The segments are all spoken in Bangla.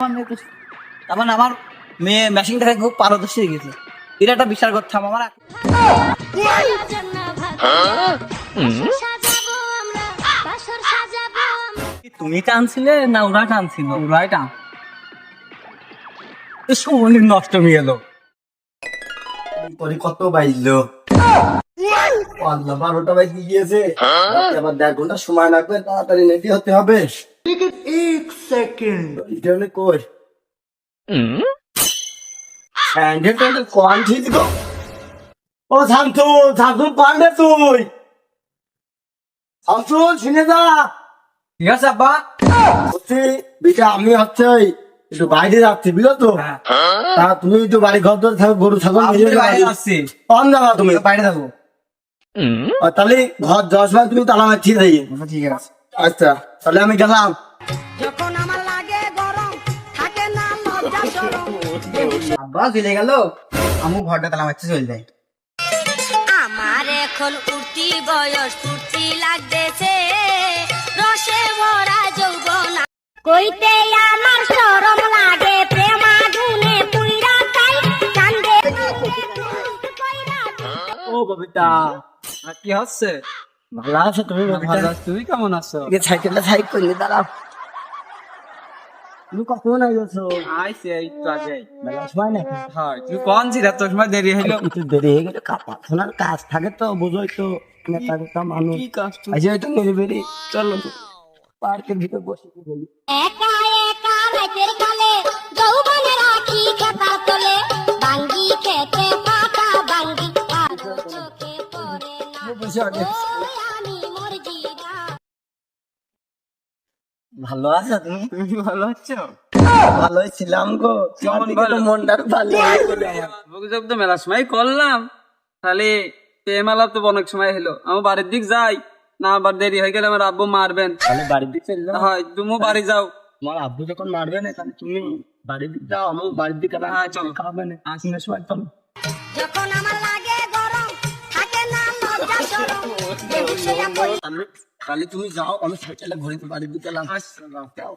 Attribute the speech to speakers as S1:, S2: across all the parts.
S1: আমার মেয়ে তো- তার মানে আমার মেয়ে মেশিনটাকে খুব পারদর্শী গেছে। এটা একটা বিচার করতাম আমার
S2: সাজাবো আমরা বাসর সাজাবো আমরা
S1: তুমি টানছিলে না ওরা টানছিল? ওরাই টান। সময় নষ্ট হয়ে গেল।
S3: তোরই কত বাজলো? আল্লাহ বারোটা বাজে গিয়েছে। আবার দেড় ঘণ্টা সময় লাগবে তাড়াতাড়ি রেডি হতে হবে। সেকেন্ড এটা হলে কই স্যান্ডেল ট্যান্ডেল কোয়ান ঠিক গো ও শান্তু শান্তু পান্ডে তুই শান্তু শুনে যা
S1: ঠিক আছে আব্বা
S3: বলছি বিটা আমি হচ্ছে ওই একটু বাইরে যাচ্ছি বুঝলো তো তা তুমি একটু বাড়ি ঘর ধরে থাকো গরু ছাগল
S1: আমি বাইরে আসছি
S3: কম যাবা তুমি
S1: বাইরে
S3: আর তাহলে ঘর দশ বার তুমি তালা মারছি
S1: ঠিক আছে
S3: আচ্ছা তাহলে আমি গেলাম
S1: আব্বা চলে গেল। আমু ঘরটা তালা মারতে চলে যায়।
S2: আমার এখন উঠতি বয়স ফুর্তি লাগতেছে। রসে ভরা যৌবন। কইতে আমার শরম লাগে প্রেমা গুনে পুইরা তাই কান্দে
S1: ও ববিতা কি হচ্ছে?
S3: ভালো আছো তুমি?
S1: ভালো আছি, তুমি কেমন আছো?
S3: সাইকেলটা সাইড করলে দাঁড়াও। তুমি কখন আইছো
S1: আইসি এই তো আগে।
S3: বেলা সময় নাকি?
S1: হয় তুমি কোন ছিল তোর সময় দেরি হইল
S3: একটু দেরি হয়ে গেলে কাপার কাজ থাকে তো বুঝোই তো নেতা নেতা মানুষ।
S1: কি কাজ
S3: আজ হয়তো মেরে বেরি চলো। পার্কের ভিতর বসে বলি?
S2: একা একা রাতের কালে যৌবনে রাখি খেতা তোলে। বাঙ্গি খেতে পাতা বাঙ্গি চোখে পড়ে না।
S3: ভালো আছো তুমি?
S1: তুমি ভালো আছো?
S3: ভালোই ছিলাম গো।
S1: কেমন ভালো?
S3: মনটা ভালো। আমার।
S4: তো মেলা সময় করলাম। তাহলে প্রেমালাপ তো অনেক সময় হলো। আমার বাড়ির দিক যাই না আবার দেরি হয়ে গেলে আমার আব্বু মারবেন।
S3: তাহলে বাড়ির দিকে চলে যাও।
S4: হয় তুমি বাড়ি যাও।
S3: তোমার আব্বু যখন মারবে না তাহলে তুমি বাড়ির দিকে যাও আমার বাড়ির দিকে
S4: হ্যাঁ, চলো।
S3: খাবে না। আসলে সময় চলো।
S5: যখন আমার লাগে গরম থাকে না লজ্জা সরম
S3: আমি তাহলে তুমি যাও আমি সাইকেলে ঘুরে বাড়ির দিকে এলাম।
S4: আচ্ছা,
S3: যাও।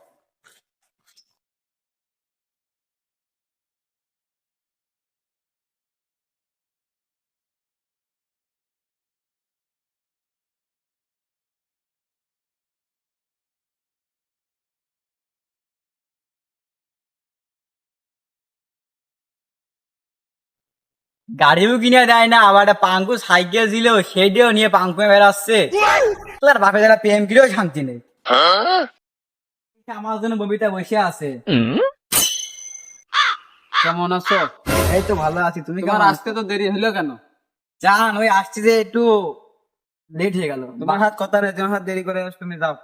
S1: গাড়িও কিনে দেয় না আবার পাঙ্কু সাইকেল দিলেও সেটিও নিয়ে পাঙ্কু বেড়াচ্ছে। তোর বাপে যারা প্রেম কিরেও শান্তি নেই। আমার জন্য ববিতা বসে আছে।
S4: কেমন আছো?
S1: এই তো ভালো আছি তুমি কেমন
S4: আসতে তো দেরি হলো কেন?
S1: জান ওই আসছি যে একটু লেট হয়ে গেল। তোমার হাত কথা নেই তোমার হাত দেরি করে আসো, তুমি যাও।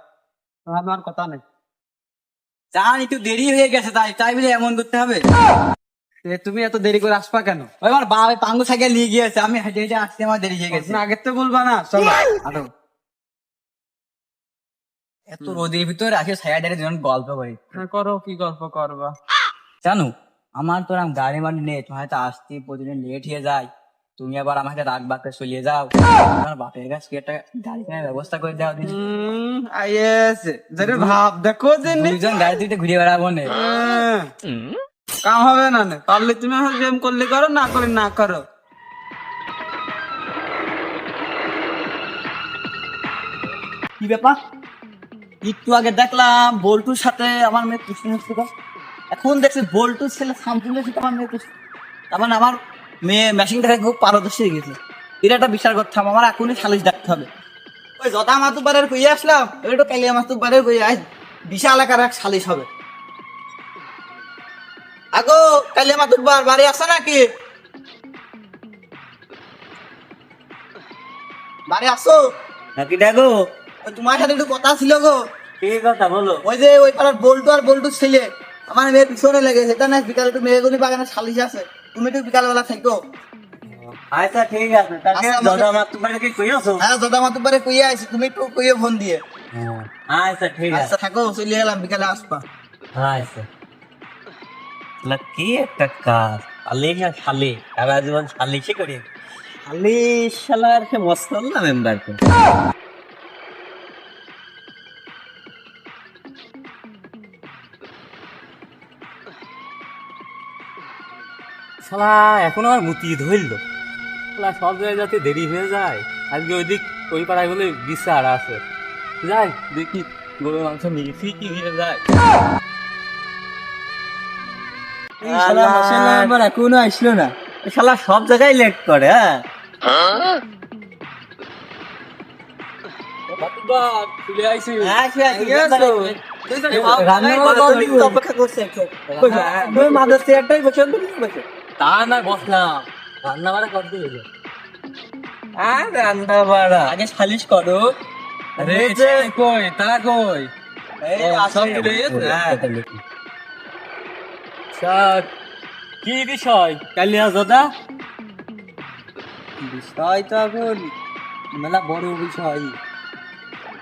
S1: তোমার হাত আমার কথা নেই। জান একটু দেরি হয়ে গেছে তাই তাই বলে এমন করতে হবে। তুমি এত দেরি করে আসবা কেন? ওই আমার বাবা পাঙ্গু সাইকেল নিয়ে গিয়েছে আমি হেঁটে হেঁটে আসতে আমার দেরি হয়ে গেছে।
S4: আগের তো বলবা না চলো।
S1: আরও এত রোদের ভিতরে আসে সাইডে দুজন গল্প করি।
S4: হ্যাঁ, করো কি গল্প করবা?
S1: জানো আমার তো এরকম গাড়ি মাড়ি নেই তোমার হয়তো আসতে প্রতিদিন লেট হয়ে যায়। তুমি আবার আমাকে রাগ বাগতে চলিয়ে যাও। আমার বাপের কাছে কি একটা গাড়ি কেনার ব্যবস্থা করে দাও
S4: আইএস যেটা ভাব দেখো যে
S1: দুজন গাড়ি দিতে ঘুরে বেড়াবো নে।
S4: কাম হবে না নে। পারলে তুমি আমার প্রেম করলে করো না করলে না করো।
S1: কি ব্যাপার? একটু আগে দেখলাম বল্টুর সাথে আমার মেয়ে কুস্তি মুস্তি এখন দেখছি বল্টুর ছেলে সামসুলের সাথে আমার মেয়ে কুস্তি তার মানে আমার মেয়ে মেশিনটাকে খুব পারদর্শী হয়ে গেছে। এটা একটা বিচার করতাম আমার এখনই সালিশ ডাকতে হবে। ওই জটা মাতুবারের কই আসলাম, ওই তো কালিয়া মাতুবারের কই আজ বিশাল আকার এক সালিশ হবে। আগো, কালিয়া মাতুবার বাড়ি আসা নাকি? বাড়ি আসো নাকি দেখো তোমার সাথে একটু কথা ছিল গো।
S3: কি কথা বলো?
S1: ওই যে ওই পাড়ার বল্টু আর বল্টু ছেলে আমার মেয়ের পিছনে লেগে সেটা না বিকালে একটু মেয়েগুলি বাগানে সালিশ আছে। তুমি একটু বিকালবেলা থাকো।
S3: আচ্ছা ঠিক আছে। তাকে
S1: আচ্ছা,
S3: দাদা আমার তোমার কি কইছো
S1: হ্যাঁ দাদা মাতুবারে কইয়া আইছি। তুমি একটু ফোন দিয়ে।
S3: আচ্ছা ঠিক
S1: আচ্ছা থাকো চলে গেলাম বিকালে আসবা।
S3: আচ্ছা। কি একটা কাজ? না খালি সারা জীবন খালিশই করি। খালি শালার সে মস্ত না মেম্বার
S6: শালা এখন আমার মুতি ধরল। শালা সব জায়গায় যাতে দেরি হয়ে যায় আজকে ওই দিক ওই পাড়ায় বলে বিচার আছে। যাই দেখি গরুর মাংস নিয়ে কি নিয়ে যায়।
S1: আমার এখনও আসলো না। শালা সব জায়গায় লেট করে হ্যাঁ? হ্যাঁ, অপেক্ষা করছে। বসে।
S6: তা না বসলাম। রান্না বাড়া করতে হইল।
S1: আর রান্না বাড়া আগে সালিশ করো।
S6: আরে কই? তারা কই?
S1: হ্যাঁ।
S6: আচ্ছা, কি বিষয়? কালিয়া দাদা
S1: বিষয় তো এখন মেলা বড় বিষয়।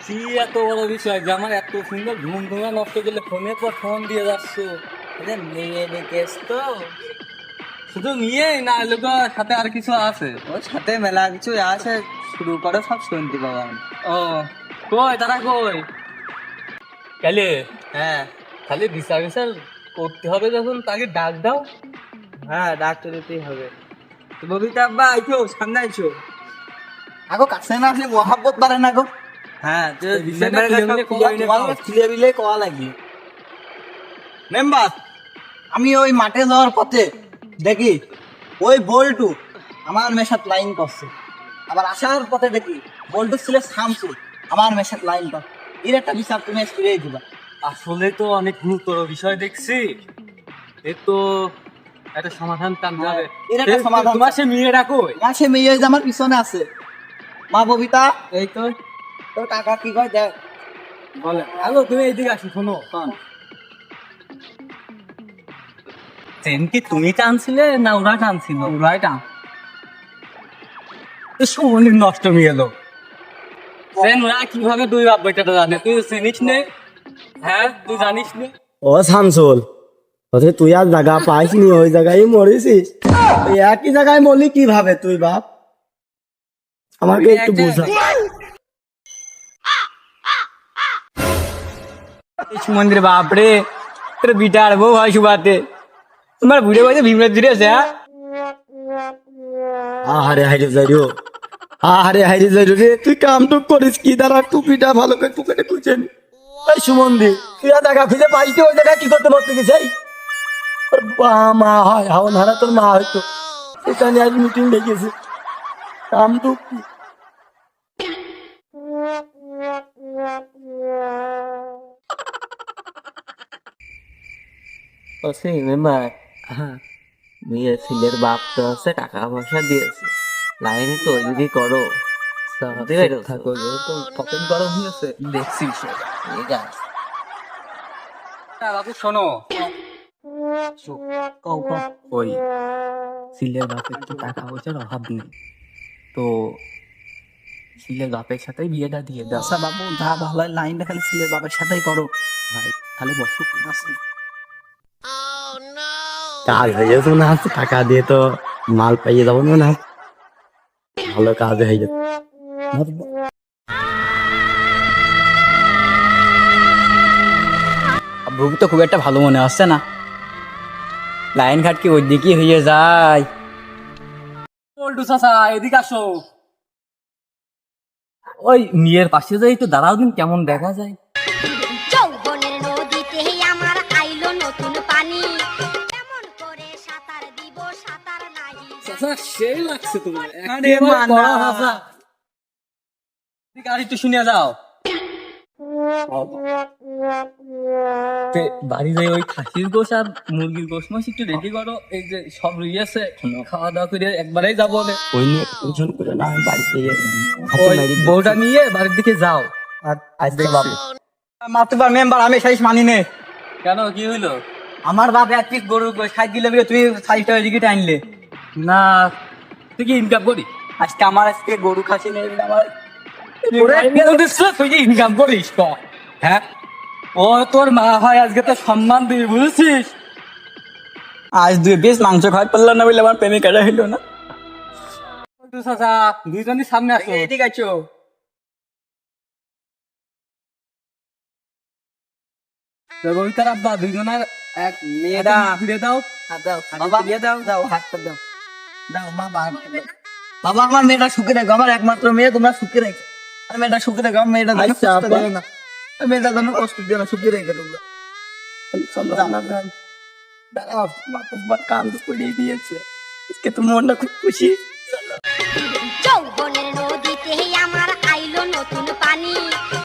S6: কি এত বড় বিষয়? যে আমার এত সুন্দর ঘুম ঘুমা নষ্ট করলে ফোনের পর ফোন দিয়ে যাচ্ছ।
S1: মেয়ে ডেকেছ তো?
S6: শুধু নিয়ে না লোক সাথে আর কিছু আছে?
S1: ওর সাথে মেলা কিছু আছে শুরু করো সব শুনতে পাবো
S6: ও কই তারা কই? কালে
S1: হ্যাঁ।
S6: খালি বিচার বিচার করতে হবে যখন তাকে ডাক দাও।
S1: হ্যাঁ ডাক্তার দিতেই হবে। তো ববিতা আব্বা আইছো সামনে আইছো। আগো কাছে না আসলে মহাব্বত বাড়ে না গো? হ্যাঁ মেম্বার আমি ওই মাঠে যাওয়ার পথে দেখি ওই বল্টু আমার মেশাত লাইন করছে। আবার আসার পথে দেখি বল্টু ছিল শামসু আমার মেশাত লাইন কর এর একটা বিচার তুমি ফিরে দিবা।
S6: আসলে তো অনেক গুরুতর বিষয় দেখছি। এর তো একটা সমাধান টানতে হবে।
S1: এর একটা সমাধান
S6: তোমার সে মেয়েটা কই?
S1: মা সে মেয়ে যে আমার পিছনে আছে। মা ববিতা এই তো। তো টাকা কি কয় দেখ।
S6: বলে হ্যালো তুমি এইদিকে আসো শোনো। চেন কি তুমি টানছিলে না ওরা টানছিল?
S1: ওরাই টান।
S6: সুমনির নষ্ট হয়ে গেল। চেন ওরা কীভাবে দুই বাপ বেটাটা জানে? তুই চিনিস নে? হ্যাঁ তুই জানিস নে?
S3: ও শামসুল ওতে তুই আর জায়গা পাইসনি ওই জায়গায় মরেছিস একই জায়গায় মরলি কীভাবে তুই বাপ? আমাকে একটু বুঝা।
S6: সুমন্দির বাপরে তোর বিটার বউ হয় সুবাতে। তোমার বুড়ে বয়সে ভীমরাজ ধীরে আছে হ্যাঁ
S3: আহারে হাইরে যাইরো আহারে হাইরে যাইরো রে তুই কাম টুক করিস কি দ্বারা টুপিটা ভালো করে পুকেটে খুঁজে নি? এই সুমন্দি তুই আর জায়গা খুঁজে পাইছি ওই জায়গায় কি করতে পারতে গেছে তোর মা হয় হাওন হারা তোর মা হয়তো সেখানে আজ মিটিং ডেকেছে কাম টুক?
S1: ও সেই মেম্বার হ্যাঁ মেয়ে ছেলের বাপ তো আছে টাকা পয়সা দিয়েছে। লাইন তো যদি করো থাকো তো পকেট গরম হয়েছে দেখছি ঠিক আছে।
S6: বাবু শোনো।
S1: কও কও।
S6: ওই সিলের বাপের তো টাকা পয়সার অভাব নেই। তো সিলের বাপের সাথেই বিয়েটা দিয়ে দাও।
S1: আচ্ছা বাবু যা ভালো হয় লাইনটা খালি ছেলের বাবার সাথেই করো।
S6: ভাই তাহলে বসো
S3: কাজ হয়ে যেত না টাকা দিয়ে তো মাল পাইয়ে যাব না ভালো কাজ হয়ে যেত
S6: আব্বুকে তো খুব একটা ভালো মনে হচ্ছে না। লাইন ঘাট কি ওই দিকে হয়ে যায়। পল্টু এদিকে আসো। ওই মেয়ের পাশে যাই তো দাঁড়াও দিন, কেমন দেখা যায়।
S2: নাহি
S6: চাচা সেই লাগছে তোমার।
S1: আরে মানা।
S6: গাড়ি তো শুনে যাও। বাড়ি যাই ওই খাসির গোশ আর মুরগির গোশ। মাছ একটু রেডি করো। এই যে সব রয়েছে খাওয়া দাওয়া করে একবারেই যাব
S3: ওই নিয়ে টেনশন করে না আমি বাড়িতে
S6: বউটা নিয়ে বাড়ির দিকে যাও।
S3: আজকে বাবু
S1: মাতুবার মেম্বার আমি সাইজ মানি নে।
S6: কেন কি হইল?
S1: আমার বাপ এক পিস গরু সাইজ দিলে বলে তুই সাইজ টাকা টিকিট আনলে
S6: না তুই কি ইনকাম করি
S1: আজকে আমার আজকে গরু খাসি নেই আমার
S6: তুই কি ইনকাম করিস ক? হ্যাঁ? ও তোর মা হয় আজকে তো সম্মান দিবি বুঝছিস?
S1: আজ দুই পিস মাংস খাওয়াতে পারলাম না বলে আমার প্রেমিকাটা হইল না।
S6: পল্টু চাচা দুইজনই সামনে আসো।
S1: ঠিক আছে
S6: কবিতার আব্বা দুইজনের
S1: এক ঘুরে দাও। হাত দাও দাও দাও হাতটা দাও। দাও মা বাবা বাবা আমার মেয়েটা সুখে রাখো আমার একমাত্র মেয়ে তোমরা সুখে রেখো। আর মেয়েটা সুখে রেখো আমার মেয়েটা না। মেয়েটা যেন কষ্ট দিও না সুখে রেখে তোমরা। কান তো দিয়েছে। মনটা খুব খুশি।
S2: যৌবন